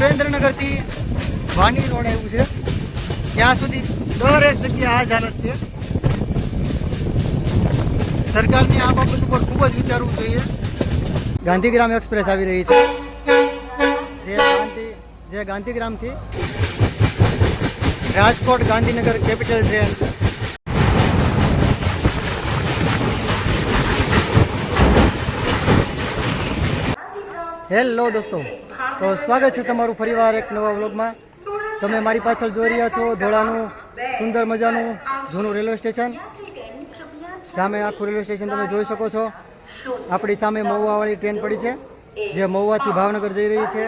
સુરેન્દ્રનગરથી વાની રોડ આવ્યું છે. ત્યાં સુધી દરેક જગ્યાએ આ જ હાલત છે. સરકારની આ બાબત ઉપર ખૂબ જ વિચારવું જોઈએ. ગાંધીગ્રામ એક્સપ્રેસ આવી રહી છે. જે ગાંધી જે ગાંધીગ્રામથી Rajkot Gandhinagar capital train. Hello દોસ્તો. તો સ્વાગત છે તમારું ફરીવાર એક નવા વ્લોગમાં. તમે મારી પાછળ જોઈ રહ્યા છો ધોળાનું, સુંદર મજાનું, જૂનું રેલવે સ્ટેશન. સામે આખું રેલવે સ્ટેશન તમે જોઈ શકો છો. આપણી સામે મહુવાવાળી ટ્રેન પડી છે, જે મહુવાથી ભાવનગર જઈ રહી છે.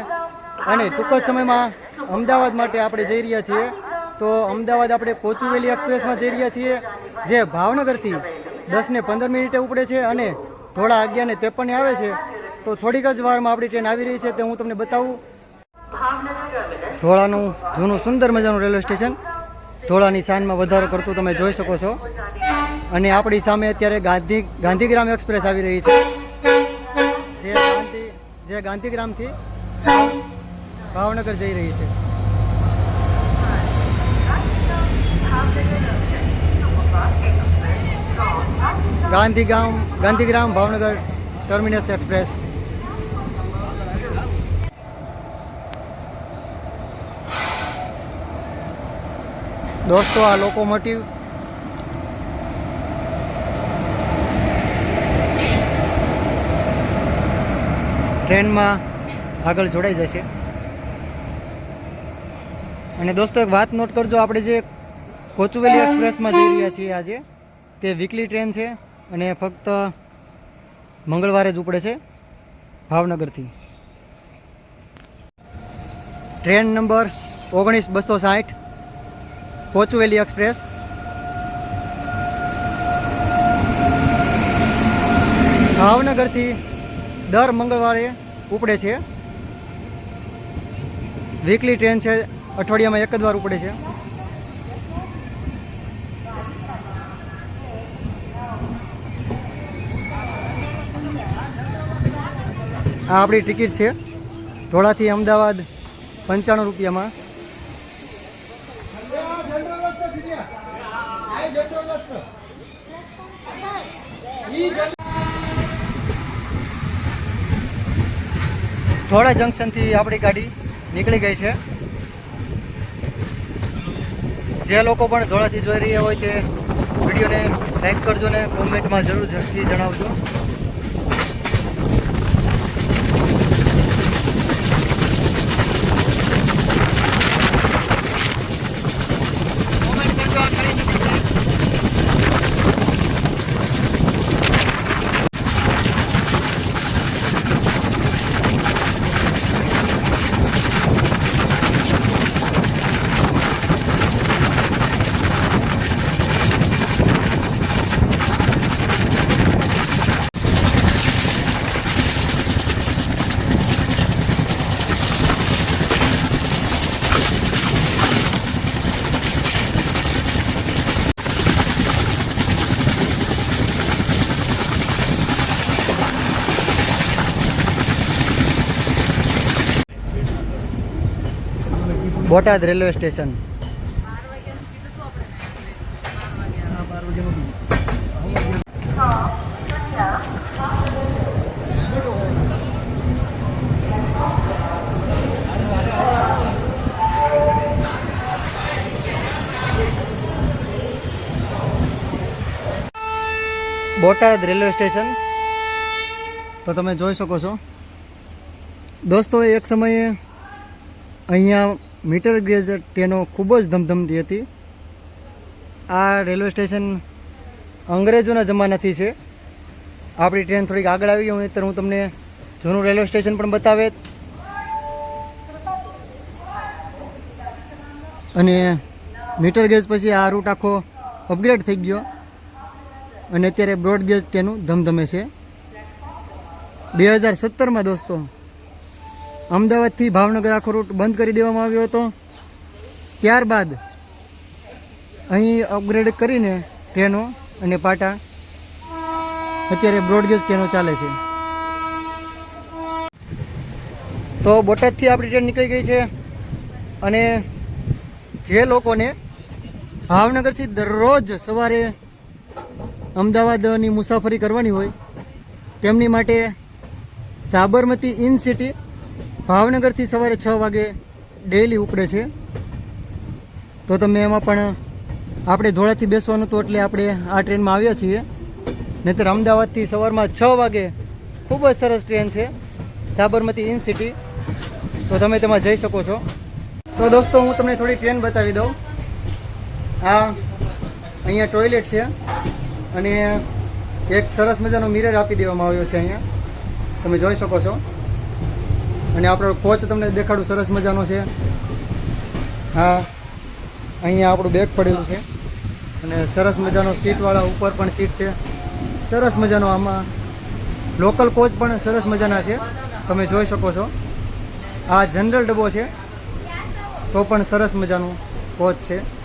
અને ટૂંક જ સમયમાં અમદાવાદ માટે આપણે જઈ રહ્યા છીએ. તો અમદાવાદ આપણે કોચુવેલી એક્સપ્રેસમાં જઈ રહ્યા છીએ, જે ભાવનગરથી દસ ને પંદર મિનિટે ઉપડે છે અને થોડા અગિયાર ને ત્રેપને આવે છે. તો થોડીક જ વારમાં આપણી ટ્રેન આવી રહી છે તે હું તમને બતાવું. ધોળાનું જૂનું સુંદર મજાનું રેલવે સ્ટેશન. ધોળાની શાનમાં વધારો કરતું તમે જોઈ શકો છો. અને આપણી સામે અત્યારે ગાંધી, ગાંધીગ્રામ એક્સપ્રેસ આવી રહી છે. જે ગાંધી, જે ગાંધીગ્રામથી ભાવનગર જઈ રહી છે. Gandhigram Gandhigram Bhavnagar terminus express. દોસ્તો, આ લોકોમોટિવ ટ્રેનમાં આગળ જોડાઈ જશે. અને દોસ્તો, એક વાત નોટ કરજો, આપણે જે કોચુવેલી એક્સપ્રેસમાં જઈ રહ્યા છીએ આજે, તે વીકલી ટ્રેન છે અને ફક્ત મંગળવારે જ ઉપડે છે ભાવનગરથી. ટ્રેન નંબર ઓગણીસ બસો સાઠ કોચુવેલી એક્સપ્રેસ. ભાવનગરથી દર મંગળવારે ઉપડે છે. વીકલી ટ્રેન છે, અઠવાડિયામાં એક જ વાર ઉપડે છે. આ આપણી ટિકિટ છે. ધોળાથી અમદાવાદ પંચાણું રૂપિયામાં. ધોળા જંકશનથી આપણી ગાડી નીકળી ગઈ છે. જે લોકો પણ ધોળાથી જોઈ રહ્યા હોય તે વિડીયોને લાઈક કરજો ને કોમેન્ટમાં જરૂર ઝડપથી જણાવજો. Botad railway station. Botad railway station. તો તમે જોઈ શકો છો. દોસ્તો, એક સમયે અહીંયા મીટર ગેજ ટ્રેનો ખૂબ જ ધમધમતી હતી. આ રેલવે સ્ટેશન અંગ્રેજોના જમાનાથી છે. આપણી ટ્રેન થોડીક આગળ આવી ગઈ, નહીંતર હું તમને જૂનું રેલવે સ્ટેશન પણ બતાવે. અને મીટર ગેજ પછી આ રૂટ આખો અપગ્રેડ થઈ ગયો. અને અત્યારે બ્રોડ ગેજ ટ્રેનું ધમધમે છે. બે હજાર સત્તરમાં દોસ્તો અમદાવાદથી ભાવનગર આખો રૂટ બંધ કરી દેવામાં આવ્યો હતો. ત્યારબાદ અહીં અપગ્રેડ કરીને ટ્રેનો અને પાટા અત્યારે બ્રોડગેજ ટ્રેનો ચાલે છે. તો બોટાદથી આપણી ટ્રેન નીકળી ગઈ છે અને જે લોકોને ભાવનગરથી દરરોજ સવારે અમદાવાદની મુસાફરી કરવાની હોય તેમની માટે સાબરમતી ઇન સિટી ભાવનગરથી સવારે છ વાગે ડેઈલી ઉપડે છે. તો તમે એમાં પણ આપણે ધોળાથી બેસવાનું હતું એટલે આપણે આ ટ્રેનમાં આવ્યા છીએ. નહીંતર અમદાવાદથી સવારમાં છ વાગે ખૂબ જ સરસ ટ્રેન છે, સાબરમતી ઇન સિટી. તો તમે તેમાં જઈ શકો છો. તો દોસ્તો, હું તમને થોડી ટ્રેન બતાવી દઉં. આ અહીંયા ટોયલેટ છે અને એક સરસ મજાનો મિરર આપી દેવામાં આવ્યો છે અહીંયા. તમે જોઈ શકો છો. અને આપણો કોચ તમને દેખાડું સરસ મજાનો છે. હા, અહીંયા આપણું બેગ પડેલું છે. અને સરસ મજાનો સીટવાળા ઉપર પણ સીટ છે. સરસ મજાનો આમાં લોકલ કોચ પણ સરસ મજાના છે. તમે જોઈ શકો છો. આ જનરલ ડબ્બો છે. તો પણ સરસ મજાનું કોચ છે.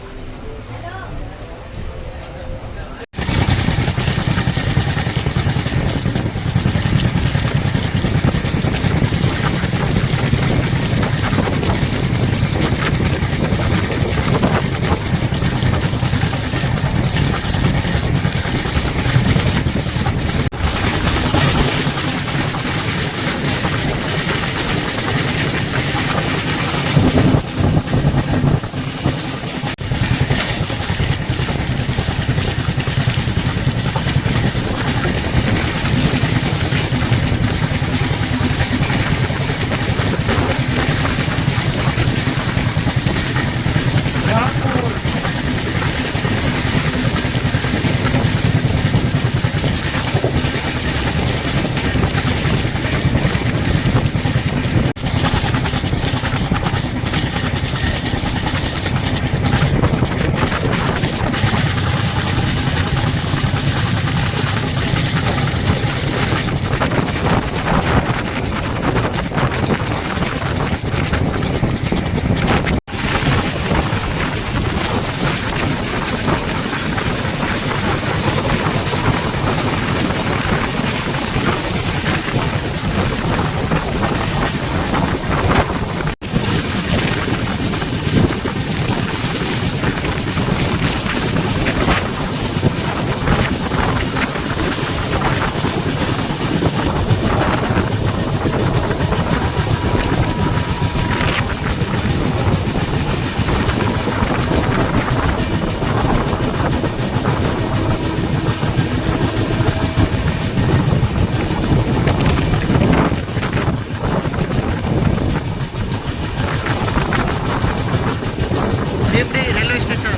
Dipdi railway station.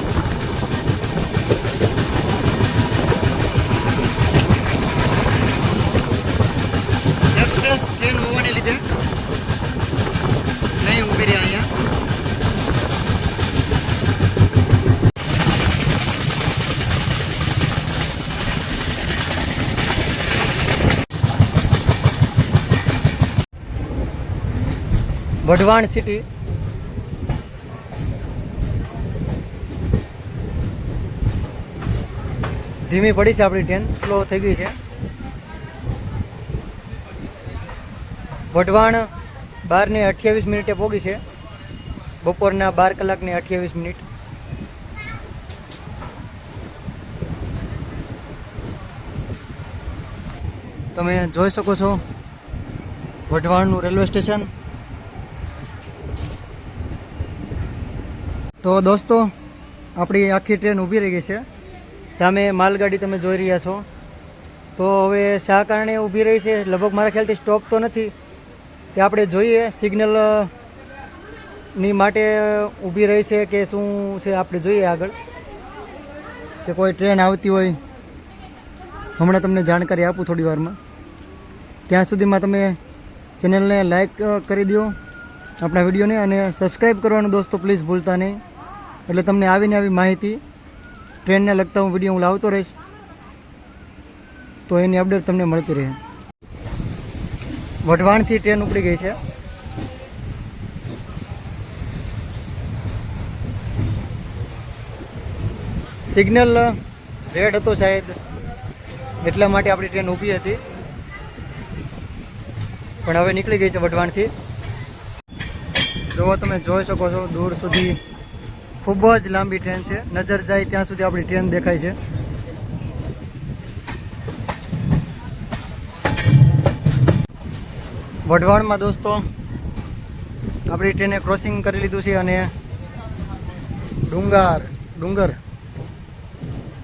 Express train હોવાને લીધે નહીં ઊભી રહ્યા અહીંયા. વઢવાણ સિટી ધીમી પડી છે આપણી ટ્રેન સ્લો થઈ ગઈ છે. વઢવાણ બારને અઠ્યાવીસ મિનિટે પહોંચી છે. બપોરના બાર કલાકને અઠ્યાવીસ મિનિટ. તમે જોઈ શકો છો વઢવાણનું રેલવે સ્ટેશન. તો દોસ્તો, આપણી આખી ટ્રેન ઊભી રહી ગઈ છે. સામે માલગાડી તમે જોઈ રહ્યા છો. તો હવે શા કારણે ઊભી રહી છે? લગભગ મારા ખ્યાલથી સ્ટોપ તો નથી. તે આપણે જોઈએ સિગ્નલની માટે ઊભી રહી છે કે શું છે આપણે જોઈએ આગળ. કે કોઈ ટ્રેન આવતી હોય. હમણાં તમને જાણકારી આપું થોડી વારમાં. ત્યાં સુધીમાં તમે ચેનલને લાઈક કરી દો આપણા વિડીયોને અને સબસ્ક્રાઈબ કરવાનું દોસ્તો પ્લીઝ ભૂલતા નહીં. એટલે તમને આવીને આવી માહિતી ટ્રેનને લગતા હું વીડિયો હું લાવતો રહીશ. તો એની અપડેટ તમને મળતી રહે. વઢવાણથી ટ્રેન ઉપડી ગઈ છે. સિગ્નલ રેડ હતો શાયદ, એટલા માટે આપણી ટ્રેન ઊભી હતી. પણ હવે નીકળી ગઈ છે વઢવાણથી. જો તમે, જોઈ શકો છો, દૂર સુધી ખૂબ જ લાંબી ટ્રેન છે. નજર જાય ત્યાં સુધી આપણી ટ્રેન દેખાય છે. વઢવાણમાં દોસ્તો, આપણી ટ્રેને ક્રોસિંગ કરી લીધું છે અને ડુંગાર, ડુંગર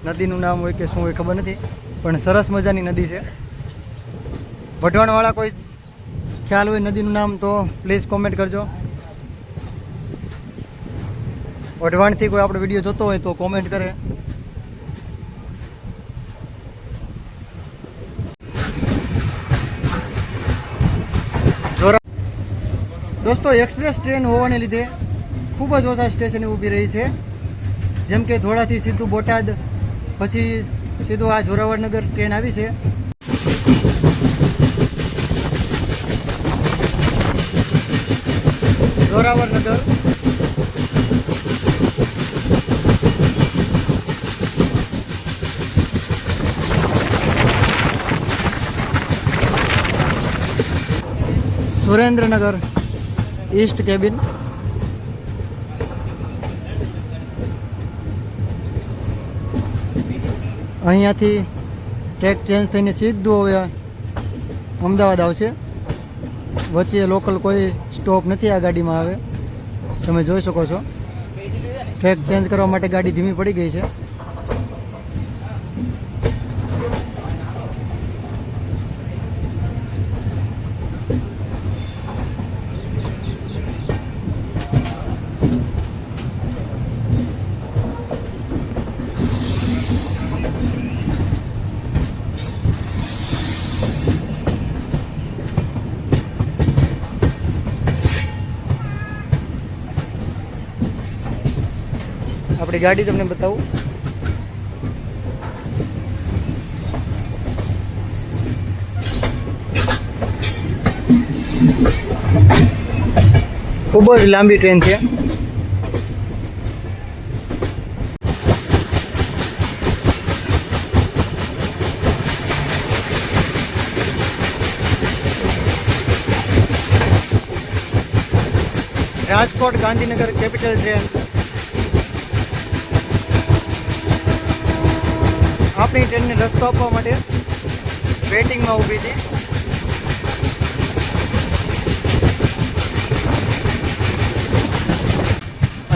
નદીનું નામ હોય કે શું હોય ખબર નથી, પણ સરસ મજાની નદી છે. વઢવાણવાળા કોઈ ખ્યાલ હોય નદીનું નામ તો પ્લીઝ કોમેન્ટ કરજો. વઢવાણથી કોઈ આપણો વીડિયો જોતો હોય તો કોમેન્ટ કરે. દોસ્તો એક્સપ્રેસ ટ્રેન હોવાને લીધે ખૂબ જ ઓછા સ્ટેશને ઊભી રહી છે. જેમ કે ધોળાથી સીધું બોટાદ, પછી સીધું આ જોરાવરનગર ટ્રેન આવી છે. જોરાવરનગર સુરેન્દ્રનગર ઈસ્ટ કેબિન અહીંયાથી ટ્રેક ચેન્જ થઈને સીધું હવે અમદાવાદ આવશે. વચ્ચે લોકલ કોઈ સ્ટોપ નથી આ ગાડીમાં આવે તમે જોઈ શકો છો. ટ્રેક ચેન્જ કરવા માટે ગાડી ધીમી પડી ગઈ છે. આપણી ગાડી તમને બતાવું. ખૂબ જ લાંબી ટ્રેન છે. Rajkot Gandhinagar capital train. આપણી ટ્રેનને રસ્તો આપવા માટે વેટિંગમાં ઊભી હતી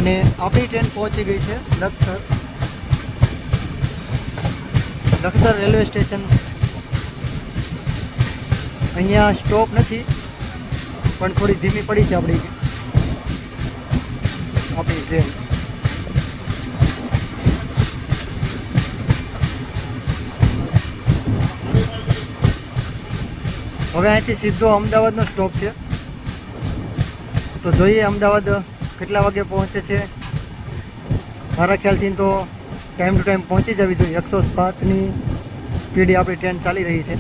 અને આપણી ટ્રેન પહોંચી ગઈ છે લખતર. Lakhtar railway station. અહીંયા સ્ટોપ નથી, પણ થોડી ધીમી પડી છે આપણી આપણી ટ્રેન. હવે અહીંથી સીધો અમદાવાદનો સ્ટોપ છે. તો જોઈએ અમદાવાદ કેટલા વાગે પહોંચે છે. મારા ખ્યાલથી તો ટાઈમ ટુ ટાઈમ પહોંચી જવી જોઈએ. એકસો પાંચની સ્પીડે આપણી ટ્રેન ચાલી રહી છે.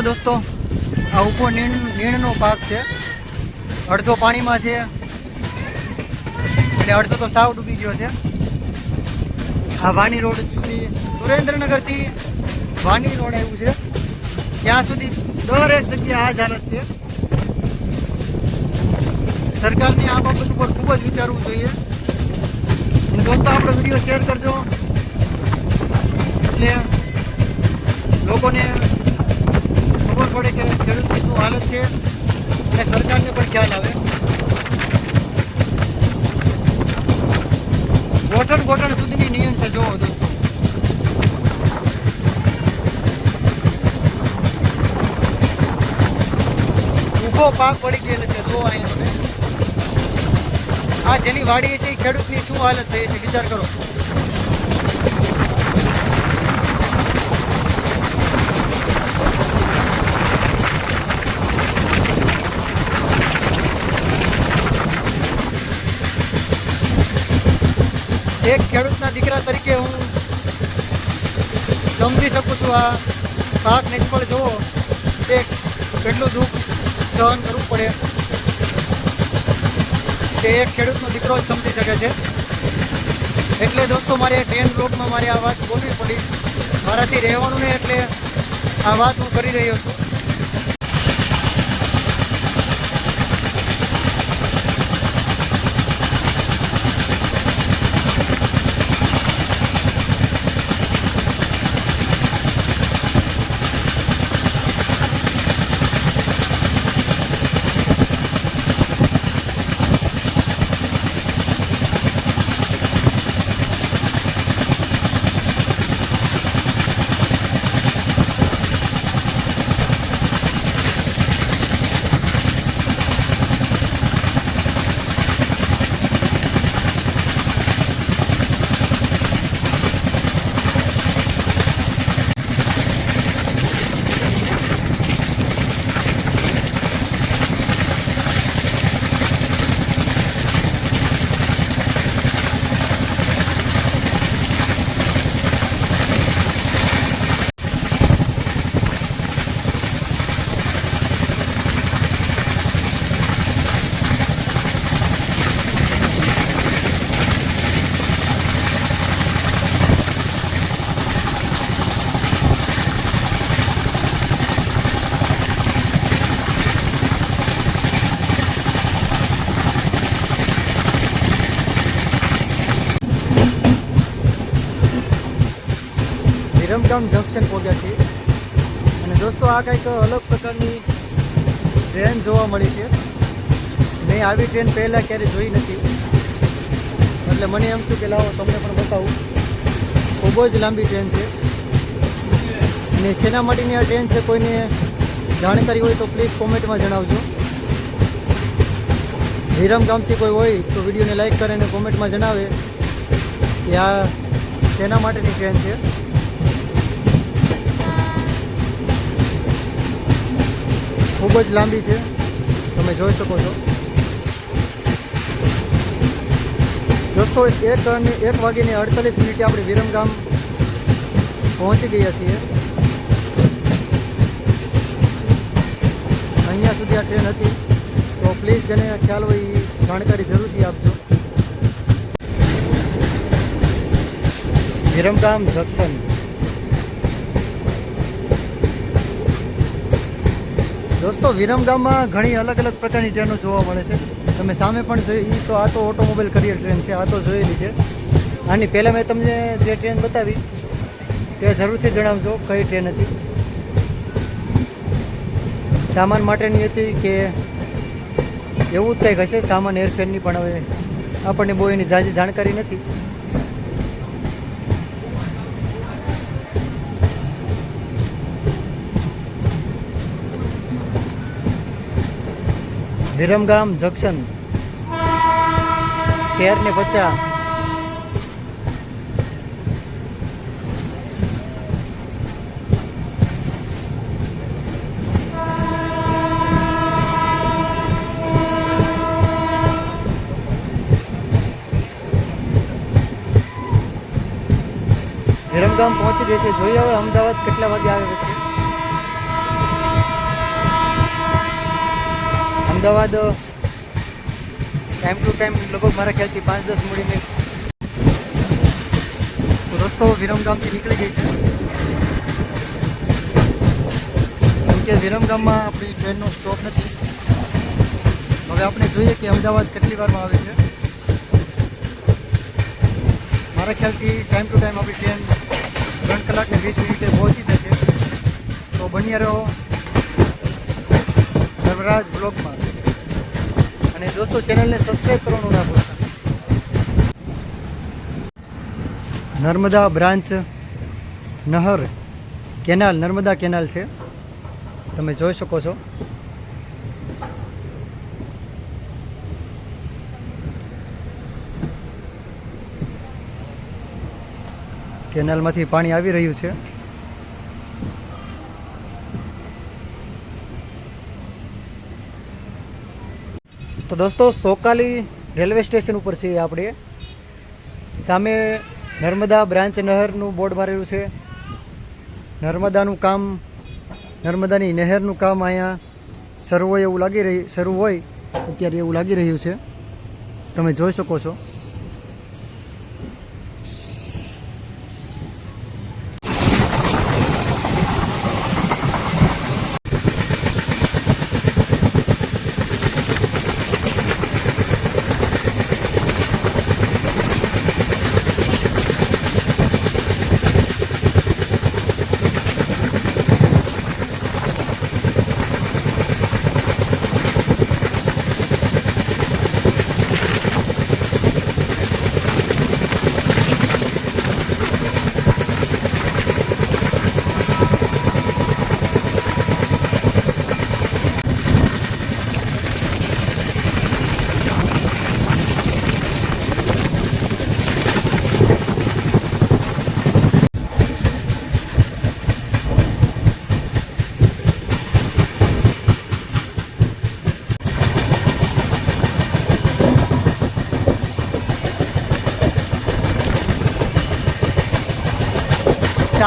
દોસ્તો. આ ઊભો નીણ, નીણનો પાક છે. અડધો પાણીમાં છે. અને અડધો તો સાવ ડૂબી ગયો છે. આ વાની રોડ સુધી સુરેન્દ્રનગરથી વાની રોડ આવ્યું છે. ત્યાં સુધી દરેક જગ્યાએ આ જ હાલત છે. સરકારને આ બાબત ઉપર ખૂબ જ વિચારવું જોઈએ. દોસ્તો, આપણો વીડિયો શેર કરજો. એટલે લોકોને ખબર પડે કે ખેડૂતની શું હાલત છે અને સરકારને પણ ખ્યાલ આવે. ગોઠણ ગોઠણ સુધીની નિયમ છે જોવો દોસ્તો. ઊભો પાક પડી ગયેલો છે જો અહીંયા આ જેની વાડી છે ખેડૂતની શું હાલત થઈ છે, વિચાર કરો. એક ખેડૂતના દીકરા તરીકે હું સમજી શકું છું આ પાક નિષ્ફળ જોવો. તે કેટલું દુઃખ સહન કરવું પડે. તે એક ખેડૂતનો દીકરો જ સમજી શકે છે. એટલે દોસ્તો, મારે ટ્રેન બ્લોકમાં મારે આ વાત બોલવી પડી. મારાથી રહેવાનું ને એટલે આ વાત હું કરી રહ્યો છું. વિરમગામ જંકશન પહોંચ્યા છીએ. અને દોસ્તો, આ કંઈક અલગ પ્રકારની ટ્રેન જોવા મળી છે. મેં આવી ટ્રેન પહેલાં ક્યારેય જોઈ નથી. એટલે મને એમ થયું કે લાવો, તમને પણ બતાવું. ખૂબ જ લાંબી ટ્રેન છે. અને શેના માટેની આ ટ્રેન છે કોઈને જાણકારી હોય તો પ્લીઝ કોમેન્ટમાં જણાવજો. વિરમગામથી કોઈ હોય તો વિડીયોને લાઈક કરે અને કોમેન્ટમાં જણાવે કે આ શેના માટેની ટ્રેન છે. ખૂબ જ લાંબી છે. તમે જોઈ શકો છો. દોસ્તો, એક અને એક વાગીને અડતાલીસ મિનિટે આપણે વિરમગામ પહોંચી ગયા છીએ. અહીંયા સુધી આ ટ્રેન હતી. તો પ્લીઝ જેને ખ્યાલ હોય એ જાણકારી જરૂરથી આપજો. વિરમગામ જંકશન. દોસ્તો, વિરમગામમાં ઘણી અલગ અલગ પ્રકારની ટ્રેનો જોવા મળે છે. તમે સામે પણ જોઈ તો આ તો ઓટોમોબાઈલ કરિયર ટ્રેન છે, આ તો જોયેલી છે. આની પહેલાં મેં તમને જે ટ્રેન બતાવી, તે જરૂરથી જણાવજો, કઈ ટ્રેન હતી. સામાન માટેની હતી કે એવું જ કંઈક હશે, સામાન એરફેરની પણ હવે આપણને બહુ એની જાજી જાણકારી નથી. વિરમગામ જંકશન. તેર ને પચાસ. વિરમગામ પહોંચી જશે. જોઈએ હવે અમદાવાદ કેટલા વાગે આવે છે. અમદાવાદ ટાઈમ ટુ ટાઈમ લગભગ મારા ખ્યાલથી પાંચ દસ મળીને રસ્તો વિરમગામથી નીકળી ગઈ છે. કે વિરમગામમાં આપણી ટ્રેનનો સ્ટોપ નથી. હવે આપણે જોઈએ કે અમદાવાદ કેટલી વારમાં આવે છે. મારા ખ્યાલથી ટાઈમ ટુ ટાઈમ આપણી ટ્રેન ત્રણ કલાક ને વીસ મિનિટે પહોંચી જશે. તો બન્યા રહો. સર્વરાજ બ્લોગમાં અને દોસ્તો, ચેનલને સબસ્ક્રાઈબ કરવાનું ના ભૂલતા. નર્મદા બ્રાન્ચ નહર કેનાલ, નર્મદા કેનાલ છે. તમે જોઈ શકો છો. કેનાલમાંથી પાણી આવી રહ્યું છે. તો દોસ્તો, સોકાલી રેલવે સ્ટેશન ઉપર છીએ આપણે. સામે નર્મદા બ્રાન્ચ નહેરનું બોર્ડ મારેલું છે. નર્મદાનું કામ, નર્મદાની નહેરનું કામ અહીંયા શરૂ હોય એવું લાગી રહી, શરૂ હોય, અત્યારે એવું લાગી રહ્યું છે. તમે જોઈ શકો છો.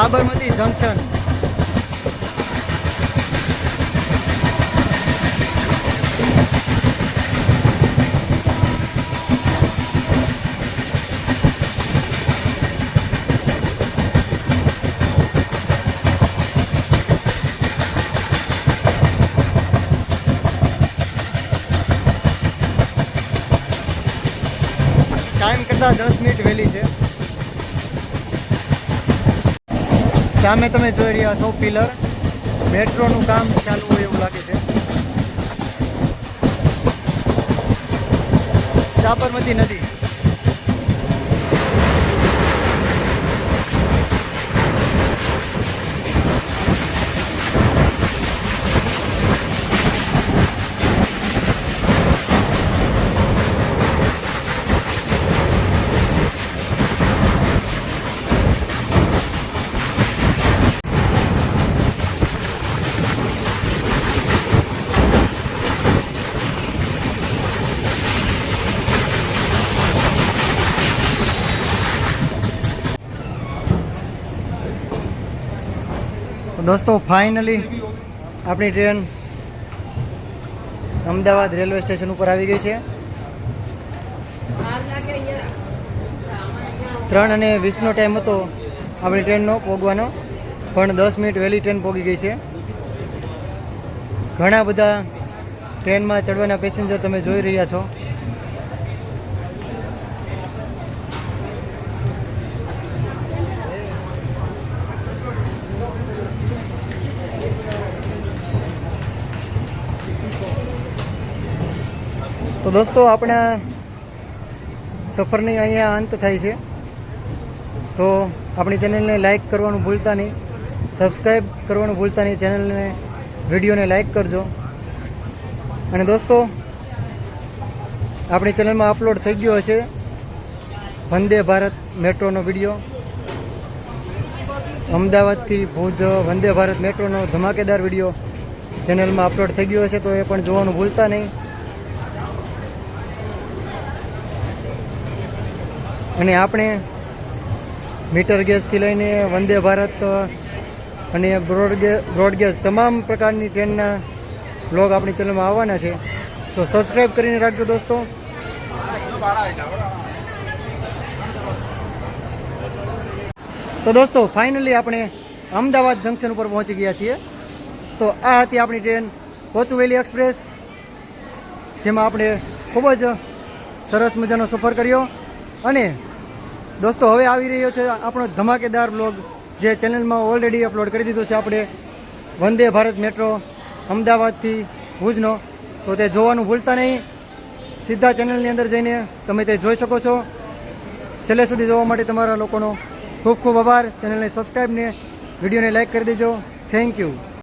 સાબરમતી જંકશન ટાઈમ કરતાં દસ મિનિટ વહેલી છે. સામે તમે જોઈ રહ્યા છો પિલર. મેટ્રોનું કામ ચાલુ હોય એવું લાગે છે. સાબરમતી નદી. દોસ્તો ફાઇનલી આપણી ટ્રેન અમદાવાદ રેલવે સ્ટેશન ઉપર આવી ગઈ છે. ત્રણ અને વીસનો ટાઈમ હતો આપણી ટ્રેનનો પોગવાનો, પણ દસ મિનિટ વહેલી ટ્રેન પોગી ગઈ છે. ઘણા બધા ટ્રેનમાં ચડવાના પેસેન્જર તમે જોઈ રહ્યા છો. દોસ્તો, આપણા સફરની અહીંયા અંત થાય છે. તો આપણી ચેનલને લાઇક કરવાનું ભૂલતા નહીં. સબસ્ક્રાઈબ કરવાનું ભૂલતા નહીં. ચેનલને, વિડીયોને લાઇક કરજો. અને દોસ્તો, આપણી ચેનલમાં અપલોડ થઈ ગયો હશે. વંદે ભારત મેટ્રોનો વીડિયો. અમદાવાદથી ભુજ, વંદે ભારત મેટ્રોનો ધમાકેદાર વીડિયો ચેનલમાં અપલોડ થઈ ગયો હશે, તો એ પણ જોવાનું ભૂલતા નહીં. અને આપણે મીટર ગેસથી લઈને વંદે ભારત અને બ્રોડગે, બ્રોડગેસ તમામ પ્રકારની ટ્રેનના બ્લોગ આપણી ચેનલમાં આવવાના છે. તો સબસ્ક્રાઈબ કરીને રાખજો દોસ્તો. તો દોસ્તો, ફાઇનલી આપણે અમદાવાદ જંકશન ઉપર પહોંચી ગયા છીએ. તો આ હતી આપણી ટ્રેન કોચુવેલી એક્સપ્રેસ, જેમાં આપણે ખૂબ જ સરસ મજાનો સફર કર્યો. અને દોસ્તો, હવે આવી રહ્યો છે આપણો ધમાકેદાર બ્લોગ જે ચેનલમાં ઓલરેડી અપલોડ કરી દીધો છે આપણે. વંદે ભારત મેટ્રો, અમદાવાદથી ભુજનો. તો તે જોવાનું ભૂલતા નહીં. સીધા ચેનલની અંદર જઈને તમે તે જોઈ શકો છો. છેલ્લે સુધી જોવા માટે તમારા લોકોનો ખૂબ ખૂબ આભાર. ચેનલને સબસ્ક્રાઈબને વિડીયોને લાઈક કરી દેજો. Thank you